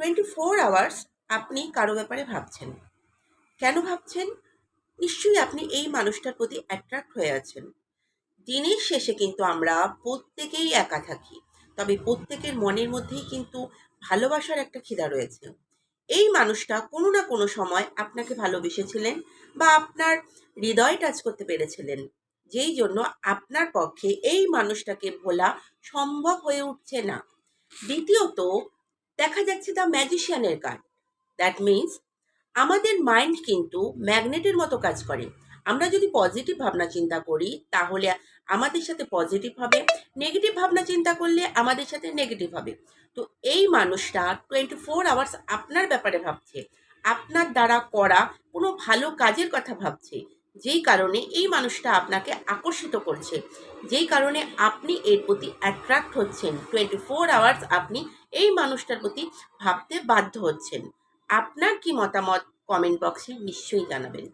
Twenty four hours আপনি কারও ব্যাপারে ভাবছেন। কেন ভাবছেন? নিশ্চয়ই আপনি এই মানুষটার প্রতি অ্যাট্রাক্ট হয়ে আছেন। দিনের শেষে কিন্তু আমরা প্রত্যেকেই একা থাকি, তবে প্রত্যেকের মনের মধ্যেই কিন্তু ভালোবাসার একটা খিদা রয়েছে। এই মানুষটা কোনো না কোনো সময় আপনাকে ভালোবেসেছিলেন বা আপনার হৃদয় টাচ করতে পেরেছিলেন, যেই জন্য আপনার পক্ষে এই মানুষটাকে ভোলা সম্ভব হয়ে উঠছে না। দ্বিতীয়ত দেখা যাচ্ছে দ্য ম্যাজিশিয়ানের কার্ড দ্যাট মিন্স আমাদের মাইন্ড কিন্তু ম্যাগনেটের মতো কাজ করে। আমরা যদি পজিটিভ ভাবনা চিন্তা করি, তাহলে আমাদের সাথে পজিটিভ হবে। নেগেটিভ ভাবনা চিন্তা করলে আমাদের সাথে নেগেটিভ হবে। তো এই মানুষটা টোয়েন্টি ফোর আওয়ার্স আপনার ব্যাপারে ভাবছে। আপনার দ্বারা করা কোনো ভালো কাজের কথা ভাবছে। যেই কারণে এই মানুষটা আপনাকে আকর্ষিত করছে, যেই কারণে আপনি এর প্রতি অ্যাট্রাক্ট হচ্ছেন টোয়েন্টি ফোর আওয়ার্স আপনি এই মানুষটার প্রতি ভাবতে বাধ্য হচ্ছেন। আপনার কি মতামত? কমেন্ট বক্সে নিশ্চয়ই জানাবেন।